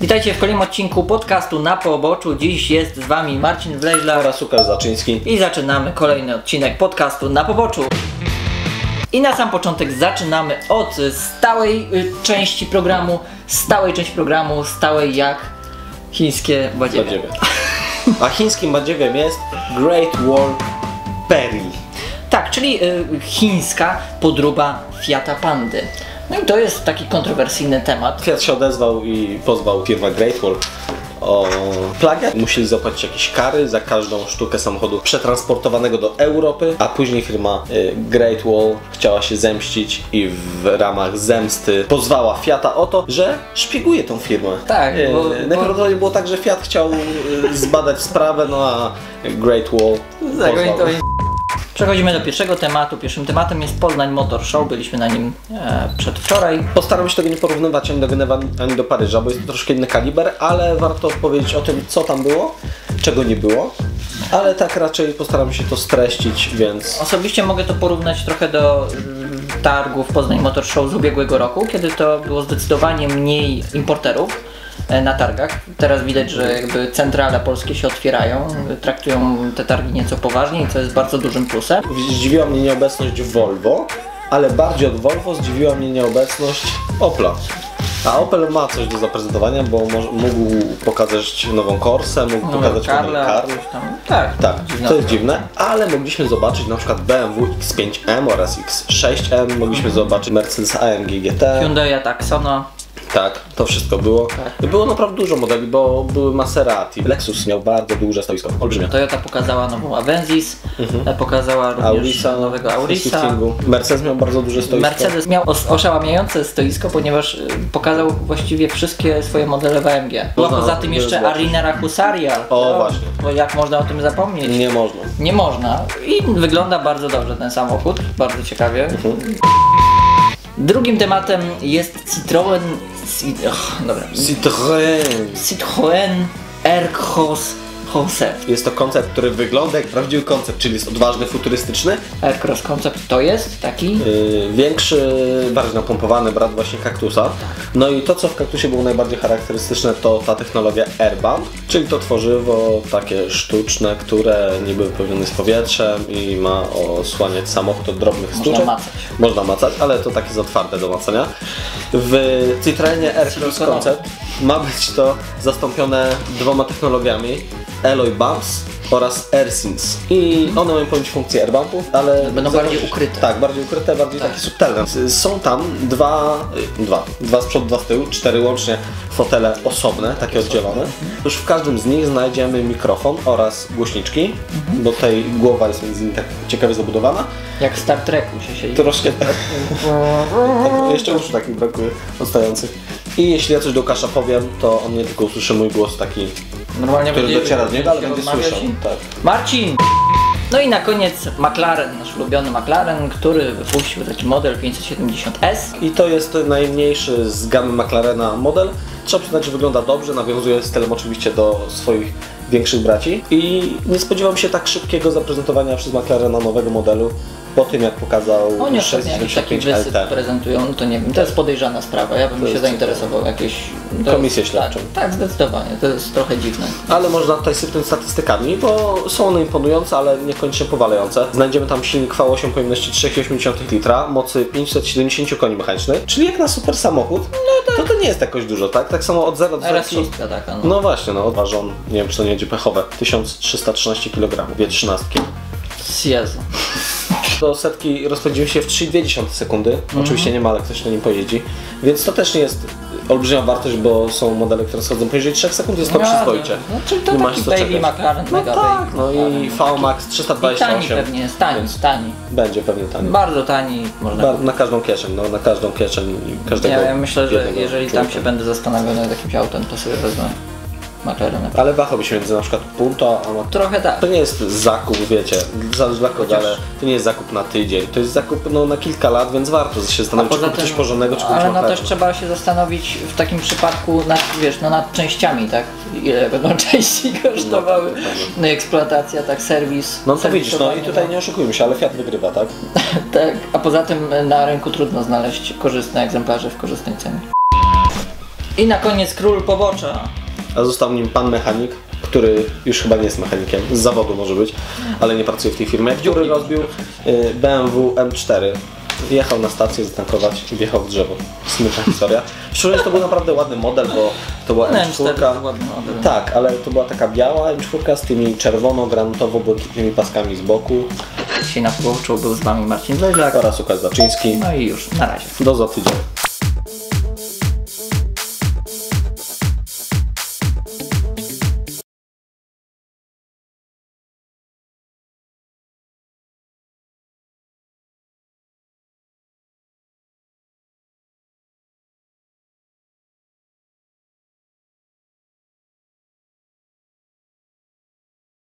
Witajcie w kolejnym odcinku podcastu na poboczu. Dziś jest z wami Marcin Wleźla oraz Łukasz Zaczyński. i zaczynamy kolejny odcinek podcastu na poboczu. I na sam początek zaczynamy od stałej y, części programu, stałej części programu, stałej jak chińskie. Badziewie. A chińskim badziewiem jest Great Wall Perry. Tak, czyli y, chińska podróba Fiata Pandy. No i to jest taki kontrowersyjny temat. Fiat się odezwał i pozwał firmę Great Wall o plagiat. Musieli zapłacić jakieś kary za każdą sztukę samochodu przetransportowanego do Europy, a później firma y, Great Wall chciała się zemścić i w ramach zemsty pozwała Fiata o to, że szpieguje tą firmę. Tak, Y, bo- bo- Najprawdopodobniej było tak, że Fiat chciał y, zbadać sprawę, no a Great Wall Tak, pozwał. Przechodzimy do pierwszego tematu. Pierwszym tematem jest Poznań Motor Show. Byliśmy na nim e, przedwczoraj. Postaram się tego nie porównywać ani do Genewy, ani do Paryża, bo jest to troszkę inny kaliber, ale warto powiedzieć o tym, co tam było, czego nie było. Ale tak raczej postaram się to streścić, więc Osobiście mogę to porównać trochę do mm, targów Poznań Motor Show z ubiegłego roku, kiedy to było zdecydowanie mniej importerów na targach. Teraz widać, że jakby centrale polskie się otwierają, traktują te targi nieco poważniej, co jest bardzo dużym plusem. zdziwiła mnie nieobecność Volvo, ale bardziej od Volvo zdziwiła mnie nieobecność Opla. A Opel ma coś do zaprezentowania, bo mógł pokazać nową Corsę, mógł pokazać Karla, Karl. Tak, Tak, to jest dziwne, ale mogliśmy zobaczyć na przykład BMW X5M oraz X6M, mogliśmy zobaczyć Mercedes AMG GT. Hyundai Taxona. Tak, to wszystko było. Tak. Było naprawdę dużo modeli, bo były Maserati. Lexus miał bardzo duże stoisko, olbrzymie. Toyota pokazała nową Avenzis, e, pokazała również Aurisa, nowego Aurisa. Mercedes miał bardzo duże stoisko. Mercedes miał os- oszałamiające stoisko, ponieważ y, pokazał właściwie wszystkie swoje modele w AMG. Była Można poza tym jeszcze. Arinera Husaria. O, No, właśnie. Bo jak można o tym zapomnieć? Nie można. Nie można. I wygląda bardzo dobrze ten samochód, bardzo ciekawie. Mhm. Drugim tematem jest Citroën. Citroën. Citroën. Aircross. Concept. Jest to koncept, który wygląda jak prawdziwy koncept, czyli jest odważny, futurystyczny. Aircross Concept to jest taki. Yy, większy, bardziej napompowany brat właśnie kaktusa. No i to, co w kaktusie było najbardziej charakterystyczne, to ta technologia Airband, czyli to tworzywo takie sztuczne, które niby wypełnione jest powietrzem i ma osłaniać samochód od drobnych Można stłuczek. macać. Można macać, ale to takie jest otwarte do macania. W Citroenie Aircross. Concept ma być to zastąpione dwoma technologiami Alloy Bumps oraz AirSense. I one mają pełnić funkcję airbumpów, ale... Będą za- bardziej ukryte. Tak, bardziej ukryte, bardziej takie subtelne. Są tam dwa, y, dwa, dwa z przodu, dwa z tyłu, cztery łącznie fotele osobne, takie oddzielone. Już w każdym z nich znajdziemy mikrofon oraz głośniczki, bo tutaj głowa jest między innymi tak ciekawie zabudowana. Jak w Star Treku się siedzi. Troszkę tak. tak jeszcze uszu takich brakuje odstających. I jeśli ja coś do Łukasza powiem, to on nie tylko usłyszy mój głos taki, Normalnie który będzie- dociera do niego, ale będzie słyszał. i- Tak. Marcin! No i na koniec McLaren, nasz ulubiony McLaren, który wypuścił taki model 570S. I to jest najmniejszy z gamy McLarena model. Trzeba przyznać, że wygląda dobrze, nawiązuje stylem oczywiście do swoich większych braci. I nie spodziewam się tak szybkiego zaprezentowania przez McLarena nowego modelu po tym jak pokazał Oni ostatnio taki 695 wysyp LT. prezentują, no to nie wiem, to jest podejrzana sprawa, ja bym To się zainteresował jakieś... to Komisję jest- śledczą. Tak, tak, zdecydowanie, to jest trochę dziwne. Ale można tutaj sypnąć statystykami, bo są one imponujące, ale niekoniecznie powalające. Znajdziemy tam silnik V8 pojemności 3,8 litra, mocy 570 koni mechanicznych, czyli jak na super samochód, to to nie jest jakoś dużo, tak? Tak samo od 0 do Raz setki. szóstka taka, no. No właśnie, no odważą, nie wiem czy to nie będzie pechowe, 1313 kg, dwie trzynastki. Jezu. Do setki rozpędzimy się w 3,2 sekundy, oczywiście nie ma, ale ktoś na nim pojeździ, więc to też nie jest olbrzymia wartość, bo są modele, które schodzą poniżej 3 sekund, jest to przyzwoicie. No, czyli to Nie masz taki co baby. McLaren, No mega tak, no i. VMAX I tani 328 pewnie jest, tani, Więc tani. będzie pewnie tani. Bardzo tani, można Bar- na każdą kieszeń, no na każdą kieszeń każdego Ja, ja myślę, że jeżeli tam się będę zastanawiał nad jakimś autem, to sobie wezmę McLarena. Ale wahałby się między na przykład Punto a Trochę tak. To nie jest zakup, wiecie, zależy dla kogo, ale to nie jest zakup na tydzień. To jest zakup no, na kilka lat, więc warto się zastanowić, czy kupić coś porządnego, czy kupić ale no też trzeba się zastanowić w takim przypadku nad, wiesz, no nad częściami, tak? Ile będą części kosztowały. No i eksploatacja, tak, serwis. No to widzisz, no i tutaj nie oszukujmy się, ale Fiat wygrywa, tak? Tak, a poza tym na rynku trudno znaleźć korzystne egzemplarze w korzystnej cenie. I na koniec król pobocza. A został nim pan mechanik, który już chyba nie jest mechanikiem, z zawodu może być, ale nie pracuje w tej firmie, który rozbił y, BMW M4. Jechał na stację zatankować i wjechał w drzewo. Smutna historia. Szczerze, to był naprawdę ładny model, bo to była No, M4. M4 ładny model. Tak, ale to była taka biała M4 z tymi czerwono-granatowo-błękitnymi paskami z boku Dzisiaj na poboczu był z wami Marcin Leżak. oraz Łukasz Zaczyński. No i już, na razie. Do za tydzień.